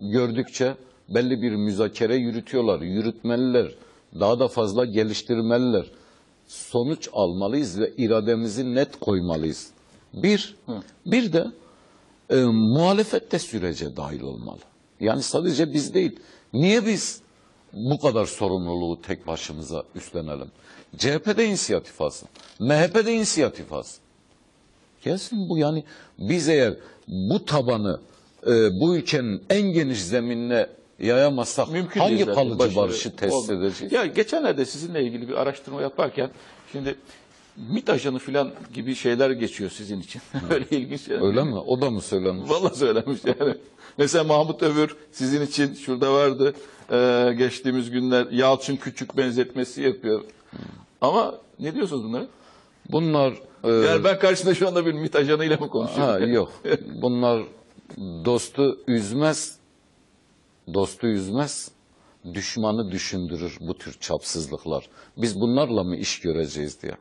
gördükçe belli bir müzakere yürütüyorlar, yürütmeliler, daha da fazla geliştirmeliler. Sonuç almalıyız ve irademizi net koymalıyız. Bir, bir de e, muhalefet de sürece dahil olmalı. Yani sadece biz değil. Niye biz bu kadar sorumluluğu tek başımıza üstlenelim? CHP de inisiyatif alsın. MHP de inisiyatif alsın. Gelsin bu yani biz eğer bu tabanı e, bu ülkenin en geniş zeminine yayamazsak Mümkün hangi değil zaten. kalıcı Başarı barışı tesis olmaz. edeceğiz? Ya geçenlerde sizinle ilgili bir araştırma yaparken şimdi MİT ajanı falan gibi şeyler geçiyor sizin için. Öyle ilginç şeyler. Öyle mi? O da mı söylenmiş? Vallahi söylemiş yani. Mesela Mahmut Övür sizin için şurada vardı. Ee, geçtiğimiz günler Yalçın Küçük benzetmesi yapıyor. Ama ne diyorsunuz bunlara? Bunlar e, Yani ben karşısında şu anda bir MİT ajanıyla mı konuşuyorum? ha, yok. Bunlar dostu üzmez, dostu üzmez, düşmanı düşündürür bu tür çapsızlıklar. Biz bunlarla mı iş göreceğiz diye.